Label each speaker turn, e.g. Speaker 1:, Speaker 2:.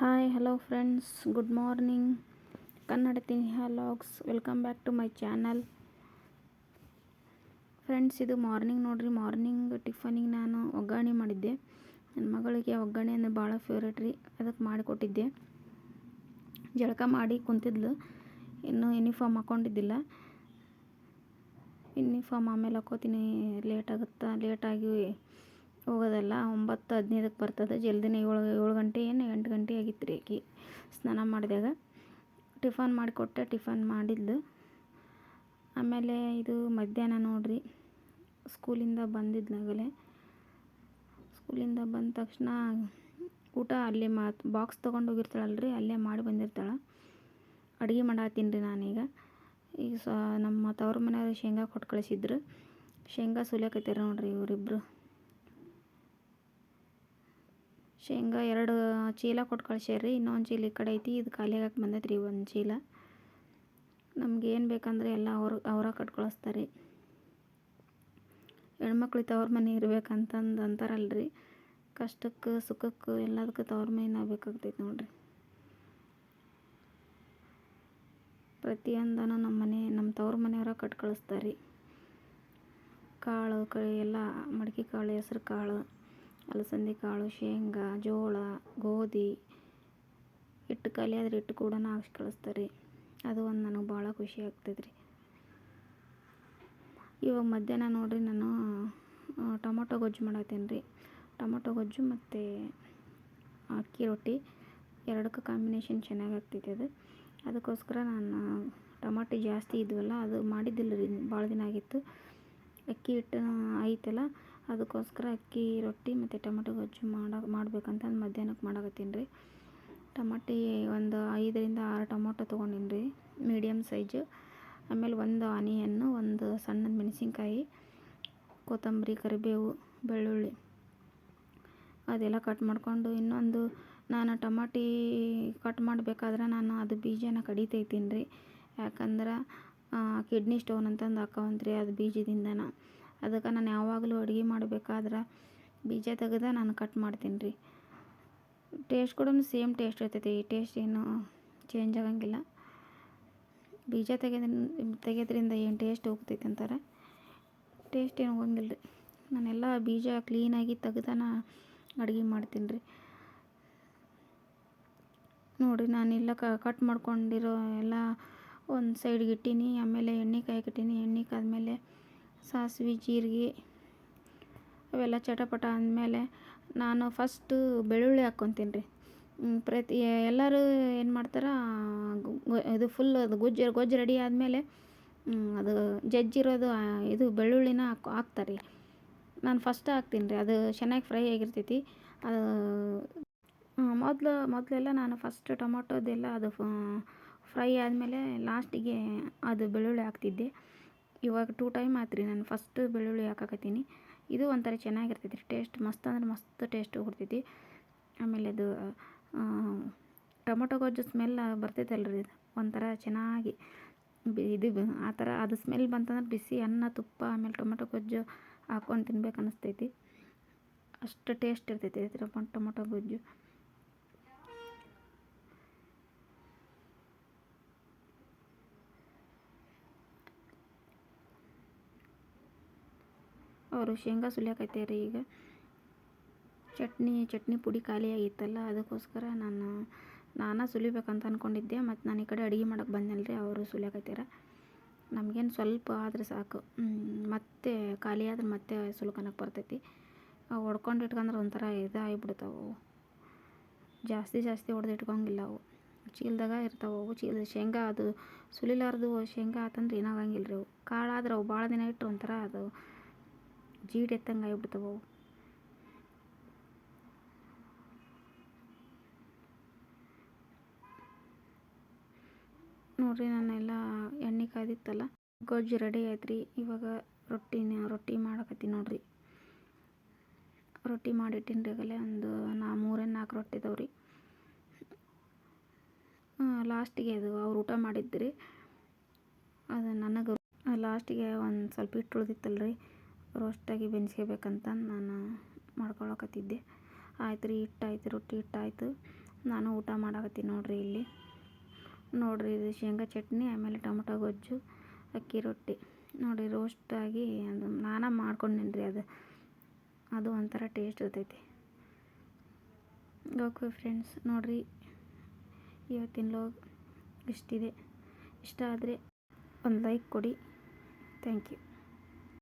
Speaker 1: Hi hello friends good morning Kannada ತಿನಿಹಾ vlogs welcome back to my channel friends ಇದು morning ನೋಡಿರಿ. Morning ಟಿಫನಿಗೆ ನಾನು ಒಗ್ಗರಣೆ ಮಾಡಿದ್ದೆ. ನನ್ನ ಮಗಳಿಗೆ ಒಗ್ಗರಣೆ ಅಂದರೆ ಭಾಳ ಫೇವ್ರೇಟ್ ರೀ. ಅದಕ್ಕೆ ಮಾಡಿಕೊಟ್ಟಿದ್ದೆ. ಜಳಕ ಮಾಡಿ ಕುಂತಿದ್ಲು. ಇನ್ನೂ ಯೂನಿಫಾರ್ಮ್ ಹಾಕ್ಕೊಂಡಿದ್ದಿಲ್ಲ ಯೂನಿಫಾರ್ಮ್ ಆಮೇಲೆ ಹಾಕೋತೀನಿ. ಲೇಟ್ ಆಗುತ್ತಾ ಲೇಟಾಗಿ ಹೋಗೋದಲ್ಲ. ಒಂಬತ್ತು ಹದಿನೈದಕ್ಕೆ ಬರ್ತದೆ. ಜಲ್ದಿನೇ ಏಳು ಏಳು ಗಂಟೆ ಏನು ಎಂಟು ಗಂಟೆ ಆಕಿ ಸ್ನಾನ ಮಾಡಿದಾಗ ಟಿಫನ್ ಮಾಡಿಕೊಟ್ಟೆ, ಟಿಫನ್ ಮಾಡಿದ್ಲು. ಆಮೇಲೆ ಇದು ಮಧ್ಯಾಹ್ನ ನೋಡ್ರಿ, ಸ್ಕೂಲಿಂದ ಬಂದಿದ್ದಾಗಲೇ ಸ್ಕೂಲಿಂದ ಬಂದ ತಕ್ಷಣ ಊಟ ಅಲ್ಲೇ ಮಾ, ಬಾಕ್ಸ್ ತೊಗೊಂಡು ಹೋಗಿರ್ತಾಳಲ್ರಿ, ಅಲ್ಲೇ ಮಾಡಿ ಬಂದಿರ್ತಾಳೆ. ಅಡುಗೆ ಮಾಡತ್ತೀನಿ ರೀ ನಾನೀಗ. ಈಗ ಸ, ನಮ್ಮ ತವ್ರ ಮನೆಯವ್ರು ಶೇಂಗಾ ಕೊಟ್ಟು ಕಳಿಸಿದ್ರು. ಶೇಂಗಾ ಸುಲಿಯಕತ್ತೀರ ನೋಡ್ರಿ ಇವರಿಬ್ಬರು ಶೇಂಗಾ ಎರಡು ಚೀಲ ಕೊಟ್ಟು ಕಳ್ಸ್ಯಾರ್ರಿ, ಇನ್ನೊಂದು ಚೀಲ ಈ ಕಡೆ ಐತಿ, ಇದು ಖಾಲಿ ಆಗಕ್ಕೆ ಬಂದೈತೆ ರೀ ಒಂದು ಚೀಲ. ನಮ್ಗೆ ಏನು ಬೇಕಂದ್ರೆ ಎಲ್ಲ ಅವ್ರ, ಅವರ ಕಟ್ ಕಳಿಸ್ತಾರೆ ಹೆಣ್ಮಕ್ಳು ತವ್ರ ಮನೆ ಇರ್ಬೇಕಂತಂದು ಅಂತಾರಲ್ರಿ. ಕಷ್ಟಕ್ಕೆ, ಸುಖಕ್ಕೆ ಎಲ್ಲದಕ್ಕೂ ತವ್ರ ಮನೆ ಬೇಕಾಗ್ತೈತೆ ನೋಡ್ರಿ. ಪ್ರತಿಯೊಂದನ್ನು ನಮ್ಮ ಮನೆ ನಮ್ಮ ತವ್ರ ಮನೆಯವರ ಕಟ್ ಕಳಿಸ್ತಾರೆ ಕಾಳು, ಕಳೆ ಎಲ್ಲ, ಮಡಕೆ ಕಾಳು, ಹೆಸ್ರು ಕಾಳು. ಅಲಸಂದೆ, ಕಾಳು, ಶೇಂಗಾ, ಜೋಳ, ಗೋಧಿ ಹಿಟ್ಟು ಖಾಲಿ ಆದ್ರೆ ಹಿಟ್ಟು ಕೂಡ ಹಾಕ್ಸಿ ಕಳಿಸ್ತಾರೆ ಅದು ಒಂದು ನನಗೆ ಭಾಳ ಖುಷಿ ಆಗ್ತೈತೆ ರೀ ಇವಾಗ ಮಧ್ಯಾಹ್ನ ನೋಡಿರಿ ನಾನು ಟೊಮೊಟೊ ಗೊಜ್ಜು ಮಾಡತ್ತೀನಿ ರೀ ಟೊಮೊಟೊ ಗೊಜ್ಜು ಮತ್ತು ಅಕ್ಕಿ ರೊಟ್ಟಿ ಎರಡಕ್ಕೂ ಕಾಂಬಿನೇಷನ್ ಚೆನ್ನಾಗಿ ಆಗ್ತೈತೆ ಅದು. ಅದಕ್ಕೋಸ್ಕರ ನಾನು ಟೊಮೊಟೊ ಜಾಸ್ತಿ ಇದ್ವಲ್ಲ, ಅದು ಮಾಡಿದ್ದಿಲ್ಲ ರೀ ಭಾಳ ದಿನ ಆಗಿತ್ತು. ಅಕ್ಕಿ ಹಿಟ್ಟು ಐತಲ್ಲ ಅದಕ್ಕೋಸ್ಕರ ಅಕ್ಕಿ, ರೊಟ್ಟಿ ಮತ್ತು ಟೊಮೆಟೊ ಗೊಜ್ಜು ಮಾಡ, ಮಾಡ್ಬೇಕಂತ ಮಧ್ಯಾಹ್ನಕ್ಕೆ ಮಾಡಕತ್ತೀನಿ ರೀ. ಟಮಾಟಿ ಒಂದು ಐದರಿಂದ ಆರು ಟೊಮೊಟೊ ತೊಗೊಂಡಿನಿ ರೀ ಮೀಡಿಯಮ್ ಸೈಜು ಆಮೇಲೆ ಒಂದು ಆನಿಯನ್ನು, ಒಂದು ಸಣ್ಣದ ಮೆಣಸಿನ್ಕಾಯಿ, ಕೊತ್ತಂಬರಿ, ಕರಿಬೇವು, ಬೆಳ್ಳುಳ್ಳಿ ಅದೆಲ್ಲ ಕಟ್ ಮಾಡಿಕೊಂಡು ಇನ್ನೊಂದು ನಾನು ಟಮಾಟಿ ಕಟ್ ಮಾಡಬೇಕಾದ್ರೆ ನಾನು ಅದು ಬೀಜನ ಕಡಿತೈತೀನಿ ರೀ. ಯಾಕಂದ್ರೆ ಕಿಡ್ನಿ ಸ್ಟೋನ್ ಅಂತಂದು ಹಾಕವಂತ್ರಿ, ಅದು ಬೀಜದಿಂದನ. ಅದಕ್ಕೆ ನಾನು ಯಾವಾಗಲೂ ಅಡುಗೆ ಮಾಡಬೇಕಾದ್ರೆ ಬೀಜ ತೆಗೆದ ನಾನು ಕಟ್ ಮಾಡ್ತೀನಿ ರೀ. ಟೇಸ್ಟ್ ಕೂಡ ಸೇಮ್ ಟೇಸ್ಟ್ ಇರ್ತೈತಿ ಟೇಸ್ಟ್ ಏನು ಚೇಂಜ್ ಆಗಂಗಿಲ್ಲ. ಬೀಜ ತೆಗೆದ ತೆಗೆದ್ರಿಂದ ಏನು ಟೇಸ್ಟ್ ಹೋಗ್ತೈತೆ ಅಂತಾರೆ? ಟೇಸ್ಟ್ ಏನು ಹೋಗಂಗಿಲ್ಲ ರೀ ನಾನೆಲ್ಲ ಬೀಜ ಕ್ಲೀನಾಗಿ ತೆಗ್ದಾನ ಅಡುಗೆ ಮಾಡ್ತೀನಿ ರೀ. ನೋಡಿರಿ ನಾನೆಲ್ಲ ಕಟ್ ಮಾಡ್ಕೊಂಡಿರೋ ಎಲ್ಲ ಒಂದು ಸೈಡ್ಗೆ ಇಟ್ಟೀನಿ, ಆಮೇಲೆ ಎಣ್ಣೆ ಕಾಯಕ್ಕಿಟ್ಟೀನಿ ಎಣ್ಣೆ ಕಾದ್ಮೇಲೆ ಸಾಸಿವೆ, ಜೀರಿಗೆ ಅವೆಲ್ಲ ಚಟಪಟ ಅಂದಮೇಲೆ ನಾನು ಫಸ್ಟು ಬೆಳ್ಳುಳ್ಳಿ ಹಾಕ್ಕೊತೀನಿ ರೀ. ಪ್ರತಿ ಎಲ್ಲರೂ ಏನು ಮಾಡ್ತಾರೆ ಇದು ಫುಲ್ ಅದು ಗೊಜ್ಜು ಗೊಜ್ಜು ರೆಡಿ ಆದಮೇಲೆ ಅದು ಜಜ್ಜಿರೋದು ಇದು ಬೆಳ್ಳುಳ್ಳಿನ ಹಾಕ್, ಹಾಕ್ತಾರೆ. ನಾನು ಫಸ್ಟ್ ಹಾಕ್ತೀನಿ ರೀ, ಅದು ಚೆನ್ನಾಗಿ ಫ್ರೈ ಆಗಿರ್ತೈತಿ. ಅದು ಮೊದಲು, ಮೊದಲೆಲ್ಲ ನಾನು ಫಸ್ಟ್ ಟೊಮೊಟೊದೆಲ್ಲ ಅದು ಫ್ರೈ ಆದಮೇಲೆ ಲಾಸ್ಟಿಗೆ ಅದು ಬೆಳ್ಳುಳ್ಳಿ ಹಾಕ್ತಿದ್ದೆ. ಇವಾಗ ಟೂ ಟೈಮ್ ಆತ್ರಿ ನಾನು ಫಸ್ಟ್ ಬೆಳ್ಳುಳ್ಳಿ ಹಾಕಾಕತ್ತೀನಿ. ಇದು ಒಂಥರ ಚೆನ್ನಾಗಿರ್ತೈತಿ ರೀ ಟೇಸ್ಟ್ ಮಸ್ತ್ ಅಂದ್ರೆ ಮಸ್ತ್ ಟೇಸ್ಟ್ ಕೊಡ್ತೈತಿ ಆಮೇಲೆ ಅದು ಟೊಮೊಟೊ ಗೊಜ್ಜು ಸ್ಮೆಲ್ ಬರ್ತೈತಲ್ಲ ರೀ ಒಂಥರ ಚೆನ್ನಾಗಿ. ಇದು ಆ ಥರ ಅದು ಸ್ಮೆಲ್ ಬಂತಂದ್ರೆ ಬಿಸಿ ಅನ್ನ, ತುಪ್ಪ, ಆಮೇಲೆ ಟೊಮೊಟೊ ಗೊಜ್ಜು ಹಾಕ್ಕೊಂಡು ತಿನ್ಬೇಕು ಅನ್ನಿಸ್ತೈತಿ ಅಷ್ಟು ಟೇಸ್ಟ್ ಇರ್ತೈತಿ ಟೊಮೊಟೊ ಗೊಜ್ಜು. ಅವರು ಶೇಂಗಾ ಸುಲಿಯಾಕೈತೆ ಈಗ. ಚಟ್ನಿ ಚಟ್ನಿ ಪುಡಿ ಖಾಲಿ ಆಗಿತ್ತಲ್ಲ, ಅದಕ್ಕೋಸ್ಕರ ನಾನು ನಾನು ಸುಲಿಬೇಕಂತ ಅಂದ್ಕೊಂಡಿದ್ದೆ ಮತ್ತು ನಾನು ಈ ಕಡೆ ಅಡುಗೆ ಮಾಡಕ್ಕೆ ರೀ ಅವರು ಸುಲಿಯಾಕತ್ಯಾರ ನಮಗೇನು ಸ್ವಲ್ಪ ಆದರೆ ಸಾಕು. ಮತ್ತೆ ಖಾಲಿ ಆದ್ರೆ ಮತ್ತೆ ಸುಲ್ಕನಕ್ಕೆ ಬರ್ತೈತಿ. ಹೊಡ್ಕೊಂಡು ಇಟ್ಕೊಂಡ್ರೆ ಒಂಥರ ಇದಾಗಿಬಿಡ್ತಾವೆ ಜಾಸ್ತಿ ಜಾಸ್ತಿ ಹೊಡೆದು ಇಟ್ಕೊಂಗಿಲ್ಲ ಅವು. ಚೀಲದಾಗ ಇರ್ತಾವೆ ಅವು. ಚೀಲ, ಶೇಂಗಾ ಅದು ಸುಲಿಲಾರದು ಶೇಂಗಾ ಆತಂದ್ರೆ ಏನಾಗಂಗಿಲ್ಲ ರೀ ಅವು. ಕಾಳಾದ್ರೆ ಅವು ಭಾಳ ದಿನ ಇಟ್ಟರೆ ಒಂಥರ ಅದು ಎತ್ತಂಗೆ ಆಗಿಬಿಡ್ತಾವೆ. ಅವು ನೋಡ್ರಿ ನಾನೆಲ್ಲ ಎಣ್ಣೆ ಕಾದಿತ್ತಲ್ಲ ಗೊಜ್ಜು ರೆಡಿ ಆಯ್ತು ರೀ ಇವಾಗ ರೊಟ್ಟಿನ, ರೊಟ್ಟಿ ಮಾಡಕತ್ತೀನಿ ನೋಡ್ರಿ. ರೊಟ್ಟಿ ಮಾಡಿಟ್ಟಿನಿ ರೀ ಆಗಲೇ ಒಂದು ನಾ ಮೂರೇ ನಾಲ್ಕು ರೊಟ್ಟಿ ಇದಾವ್ರಿ ಲಾಸ್ಟಿಗೆ ಅದು ಅವ್ರು ಊಟ ಮಾಡಿದ್ರಿ. ಅದು ನನಗೆ, ಲಾಸ್ಟಿಗೆ ಒಂದು ಸ್ವಲ್ಪ ಹಿಟ್ಟು ಉಳ್ದಿತ್ತಲ್ಲ ರೀ ರೋಸ್ಟಾಗಿ ಬೆನ್ಸ್ಕೋಬೇಕಂತ ನಾನು ಮಾಡ್ಕೊಳಕತ್ತಿದ್ದೆ. ಆಯ್ತು ರೀ, ಹಿಟ್ಟಾಯ್ತು, ರೊಟ್ಟಿ ಹಿಟ್ಟಾಯ್ತು. ನಾನು ಊಟ ಮಾಡಕತ್ತೀನಿ ನೋಡಿರಿ ಇಲ್ಲಿ. ನೋಡಿರಿ ಇದು ಶೇಂಗಾ ಚಟ್ನಿ, ಆಮೇಲೆ ಟೊಮೊಟೊ ಗೊಜ್ಜು, ಅಕ್ಕಿ ರೊಟ್ಟಿ. ನೋಡಿ ರೋಸ್ಟ್ ಆಗಿ ಅದು ನಾನೇ ಮಾಡ್ಕೊಂಡೇನಿ ರೀ ಅದು. ಅದು ಒಂಥರ ಟೇಸ್ಟ್ ಇರ್ತೈತಿ. ಓಕೆ ಫ್ರೆಂಡ್ಸ್ ನೋಡಿರಿ, ಇವತ್ತಿನ ಲೋಗ್ ಇಷ್ಟಿದೆ. ಇಷ್ಟ ಆದರೆ ಒಂದು ಲೈಕ್ ಕೊಡಿ. Thank you